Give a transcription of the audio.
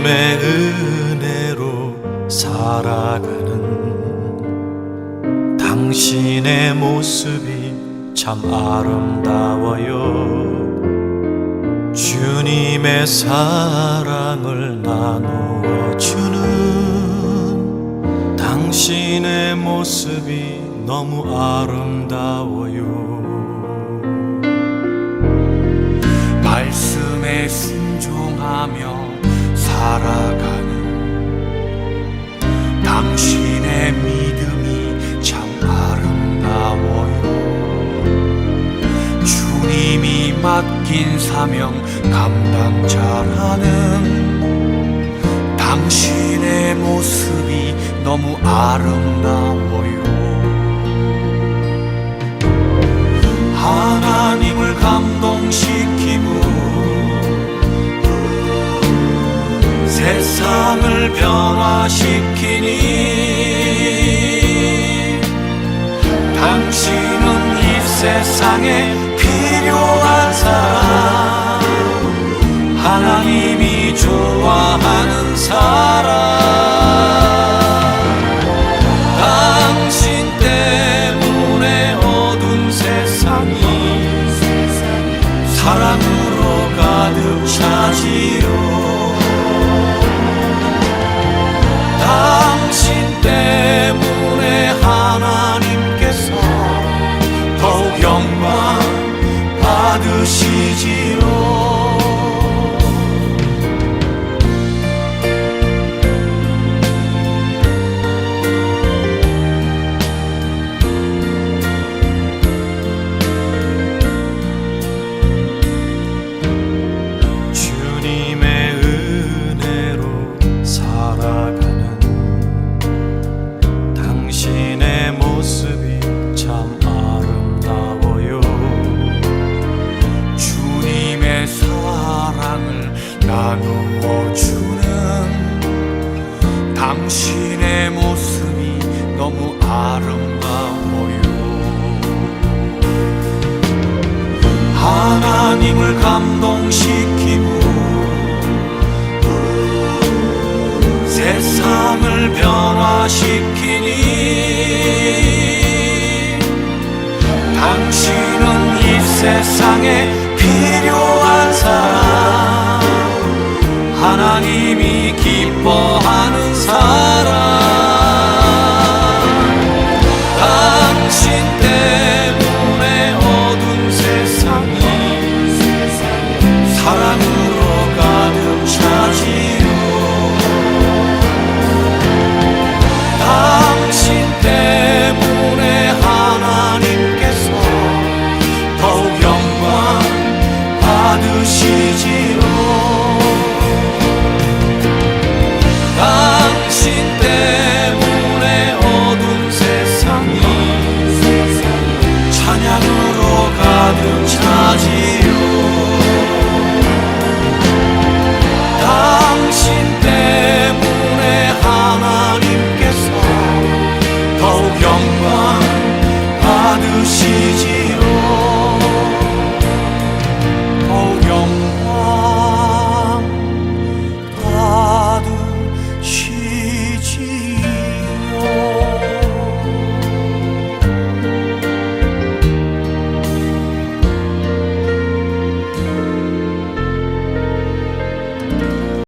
주님의 은혜로 살아가는 당신의 모습이 참 아름다워요. 주님의 사랑을 나누어 주는 당신의 모습이 너무 아름다워요. 말씀에 순종하며 살아가는 당신의 믿음이 참 아름다워요. 주님이 맡긴 사명 감당자라는 당신의 모습이 너무 아름다워요. 하나님을 감동시키 세상을 변화시키니 당신은 이 세상에 필요한 사람 하나님이 좋아하는 사람. 당신 때문에 어두운 세상이 사랑으로 가득 차지 당신의 모습이 너무 아름다워요. 하나님을 감동시키고 세상을 변화시키니 당신은 이 세상에 필요한 사람 하나님이 기뻐 받으시지.